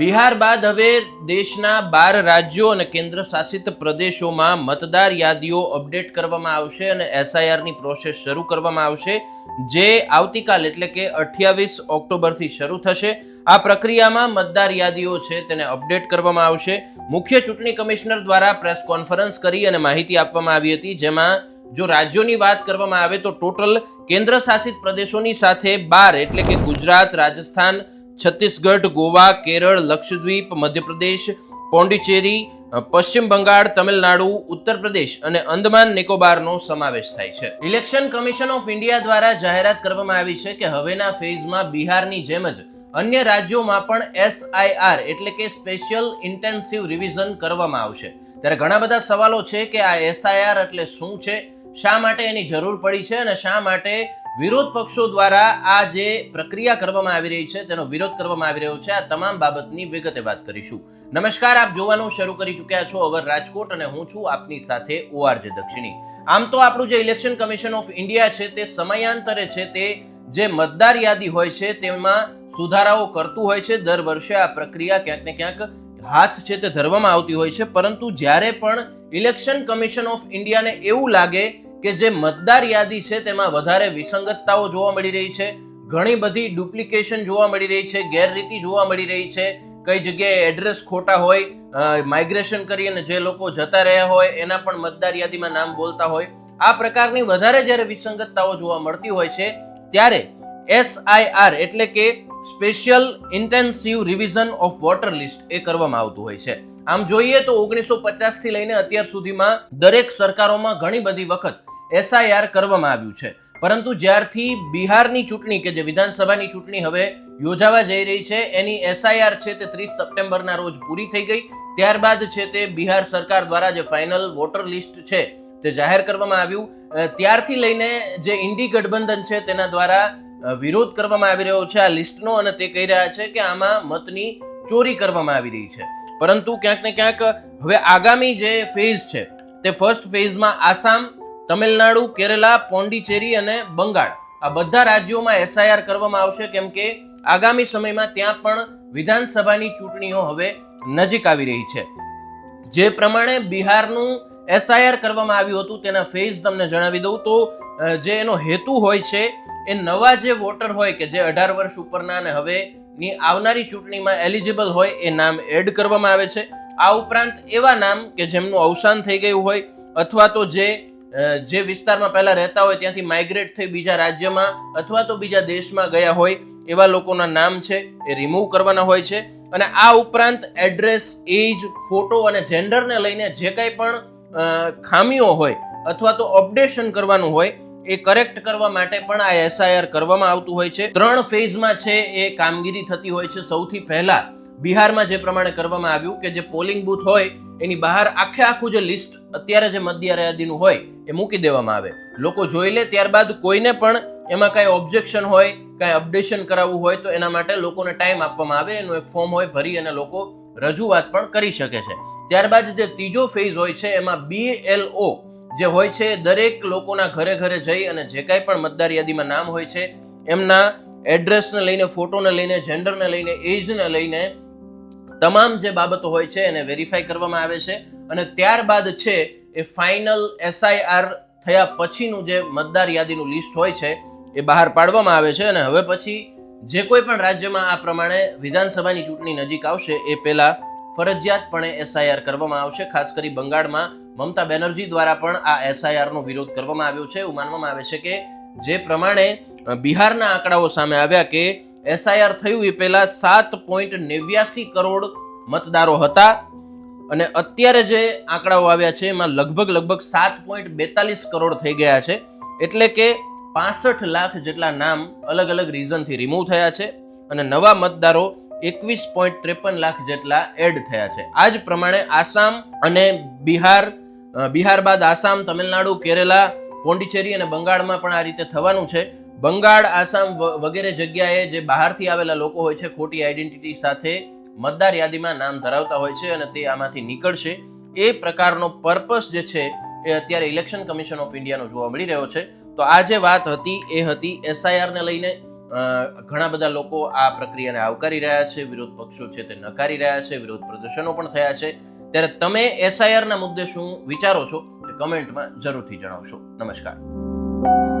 બિહાર બાદ હવે દેશના બાર રાજ્યો અને કેન્દ્ર શાસિત પ્રદેશોમાં મતદાર યાદીઓ અપડેટ કરવામાં આવશે અને એસઆઈઆરની પ્રોસેસ શરૂ કરવામાં આવશે, જે આવતીકાલ એટલે કે અઠ્યાવીસ ઓક્ટોબરથી શરૂ થશે. આ પ્રક્રિયામાં મતદાર યાદીઓ છે તેને અપડેટ કરવામાં આવશે. મુખ્ય ચૂંટણી કમિશનર દ્વારા પ્રેસ કોન્ફરન્સ કરી અને માહિતી આપવામાં આવી હતી, જેમાં જો રાજ્યોની વાત કરવામાં આવે તો ટોટલ કેન્દ્ર શાસિત પ્રદેશોની સાથે બાર એટલે કે ગુજરાત, રાજસ્થાન છત્તીસગઢ, ગોવા, કેરળ, લક્ષદ્વીપ, મધ્યપ્રદેશ, પોંડિચેરી, પશ્ચિમ બંગાળ, તમિલનાડુ ઉત્તર પ્રદેશ અને અંદમાન નિકોબારનો સમાવેશ થાય છે. ઇલેક્શન કમિશન ઓફ ઇન્ડિયા દ્વારા જાહેરાત કરવામાં આવી છે કે હવેના ફેઝમાં બિહારની જેમ જ અન્ય રાજ્યોમાં પણ એસઆઈઆર એટલે કે સ્પેશિયલ ઇન્ટેન્સિવ રિવિઝન કરવામાં આવશે. ત્યારે ઘણા બધા સવાલો છે કે આ એસઆઈઆર એટલે શું છે? શા માટે એની જરૂર પડી છે અને શા માટે વિરોધ પક્ષો દ્વારા આ જે પ્રક્રિયા કરવામાં આવી રહી છે, તેનો વિરોધ કરવામાં આવી રહ્યો છે. આ તમામ બાબતની વિગતે વાત કરીશું. નમસ્કાર, આપ જોવાનું શરૂ કરી ચૂક્યા છો અવર રાજકોટ અને હું છું આપની સાથે ઓઆરજે દક્ષિણી. આમ તો આપણું જે ઇલેક્શન કમિશન ઓફ ઇન્ડિયા છે, તે સમયાંતરે છે, તે જે મતદાર યાદી હોય છે, તેમાં સુધારાઓ કરતું હોય છે. દર વર્ષે આ પ્રક્રિયા ક્યાંક ને ક્યાંક હાથ છે તે ધરવામાં આવતી હોય છે. પરંતુ જ્યારે પણ ઇલેક્શન કમિશન ઓફ ઇન્ડિયાને એવું લાગે કે જે મતદાર યાદી છે તેમાં વધારે વિસંગતતાઓ જોવા મળી રહી છે, ઘણી બધી ડુપ્લિકેશન જોવા મળી રહી છે, ગેરરીતિ જોવા મળી રહી છે, કઈ જગ્યાએ એડ્રેસ ખોટા હોય માઇગ્રેશન કરી અને જે લોકો જતા રહ્યા હોય, એના પણ મતદાર યાદીમાં નામ બોલતા હોય, આ પ્રકારની વધારે જ્યારે વિસંગતતાઓ જોવા મળતી હોય છે, ત્યારે એસઆઈઆર એટલે કે special intensive revision of voter list એ કરવામાં આવતું હોય છે. આમ જોઈએ તો ઓગણીસો પચાસથી લઈને અત્યાર સુધીમાં દરેક સરકારોમાં ઘણી બધી વખત એસઆઈઆર કરવામાં આવ્યું છે. પરંતુ જ્યારથી બિહારની ચૂંટણી કે જે વિધાનસભાની ચૂંટણી હવે યોજાવા જઈ રહી છે, એની એસઆઈઆર છે તે ત્રીસ સપ્ટેમ્બરના રોજ પૂરી થઈ ગઈ. ત્યારબાદ છે તે બિહાર સરકાર દ્વારા જે ફાઇનલ વોટર લિસ્ટ છે તે જાહેર કરવામાં આવ્યું. ત્યારથી લઈને જે ઇન્ડી ગઠબંધન છે તેના દ્વારા વિરોધ કરવામાં આવી રહ્યો છે. આ લિસ્ટનો અને તે કહી રહ્યા છે કે આમાં મતની ચોરી કરવામાં આવી રહી છે. પરંતુ ક્યાંક ને ક્યાંક હવે આગામી જે ફેઝ છે તે ફર્સ્ટ ફેઝમાં આસામ તમિલનાડુ, કેરલા, પોંડિચેરી અને બંગાળ. આ બધા રાજ્યોમાં એસઆઈઆર કરવામાં આવશે કેમ કે આગામી સમયમાં ત્યાં પણ વિધાનસભાની ચૂંટણીઓ હવે નજીક આવી રહી છે. જે પ્રમાણે બિહારનું એસઆઈઆર કરવામાં આવ્યું હતું તેના ફેઝ તમને જણાવી દઉં તો જે એનો હેતુ હોય છે, એ નવા જે વોટર હોય કે જે અઢાર વર્ષ ઉપરના અને હવે ની આવનારી ચૂંટણીમાં એલિજિબલ હોય એ નામ એડ કરવામાં આવે છે. આ ઉપરાંત એવા નામ કે જેમનું અવસાન થઈ ગયું હોય અથવા તો જે જે વિસ્તારમાં પહેલા રહેતા હોય ત્યાંથી માઇગ્રેટ થઈ બીજા રાજ્યમાં અથવા તો બીજા દેશમાં ગયા હોય, એવા લોકોના નામ છે, એ રિમૂવ કરવાના હોય છે. અને આ ઉપરાંત એડ્રેસ એજ ફોટો અને જેન્ડરને લઈને જે કંઈ પણ ખામીઓ હોય અથવા તો અપડેશન કરવાનું હોય, એ કરેક્ટ કરવા માટે પણ આ એસઆઈઆર કરવામાં આવતું હોય છે. ત્રણ ફેઝમાં છે, એ કામગીરી થતી હોય છે. સૌથી પહેલા બિહારમાં જે પ્રમાણે કરવામાં આવ્યું કે જે પોલિંગ બૂથ હોય એની બહાર આખે આખું જે લિસ્ટ અત્યારે જે મતદાર યાદીનું હોય, એ મૂકી દેવામાં આવે. લોકો જોઈ લે, ત્યારબાદ કોઈને પણ એમાં કાંઈ ઓબ્જેક્શન હોય, કાંઈ અપડેશન કરાવવું હોય, તો એના માટે લોકોને ટાઈમ આપવામાં આવે. એનું એક ફોર્મ હોય ભરી અને લોકો રજૂઆત પણ કરી શકે છે. ત્યારબાદ જે ત્રીજો ફેઝ હોય છે, એમાં બીએલઓ જે હોય છે, દરેક લોકોના ઘરે ઘરે જઈ અને જે કાંઈ પણ મતદાર યાદીમાં નામ હોય છે, એમના એડ્રેસને લઈને ફોટોને લઈને જેન્ડરને લઈને એજને લઈને તમામ જે બાબતો હોય છે એને વેરીફાઈ કરવામાં આવે છે અને ત્યારબાદ છે એ ફાઇનલ એસઆઈઆર થયા પછીનું જે મતદાર યાદીનું લિસ્ટ હોય છે એ બહાર પાડવામાં આવે છે અને હવે પછી જે કોઈ પણ રાજ્યમાં આ પ્રમાણે વિધાનસભાની ચૂંટણી નજીક આવશે એ પહેલા ફરજિયાતપણે એસઆઈઆર કરવામાં આવશે. ખાસ કરી બંગાળમાં મમતા બેનર્જી દ્વારા પણ આ એસઆઈઆરનો વિરોધ કરવામાં આવ્યો છે. એવું માનવામાં આવે છે કે જે પ્રમાણે બિહારના આંકડાઓ સામે આવ્યા કે એસઆઈઆર થયું એ પહેલા સાત પોઈન્ટ નેવ્યાસી કરોડ મતદારો હતા. અને અત્યારે જે આંકડાઓ આવ્યા છે, એમાં લગભગ લગભગ સાત પોઈન્ટ બેતાલીસ કરોડ થઈ ગયા છે. એટલે કે પાસઠ લાખ જેટલા નામ અલગ અલગ રીઝનથી રિમૂવ થયા છે અને નવા મતદારો એકવીસ પોઈન્ટ ત્રેપન લાખ જેટલા એડ થયા છે. આ જ પ્રમાણે આસામ અને બિહાર બિહાર બાદ આસામ, તમિલનાડુ, કેરેલા, પોંડિચેરી અને બંગાળમાં પણ આ રીતે થવાનું છે. બંગાળ, આસામ વગેરે જગ્યાએ જે બહારથી આવેલા લોકો હોય છે, ખોટી આઈડેન્ટિટી સાથે મતદાર યાદીમાં નામ ધરાવતા હોય છે અને તે આમાંથી નીકળશે. એ પ્રકારનો પર્પસ જે છે, એ અત્યારે ઇલેક્શન કમિશન ઓફ ઇન્ડિયાનો જોવા મળી રહ્યો છે. તો આ જે વાત હતી, એ હતી એસઆઈઆરને લઈને ઘણા બધા લોકો આ પ્રક્રિયાને આવકારી રહ્યા છે, વિરોધ પક્ષો છે તે નકારી રહ્યા છે, વિરોધ પ્રદર્શનો પણ થયા છે. ત્યારે તમે એસઆઈઆરના મુદ્દે શું વિચારો છો તે કમેન્ટમાં જરૂરથી જણાવશો. નમસ્કાર.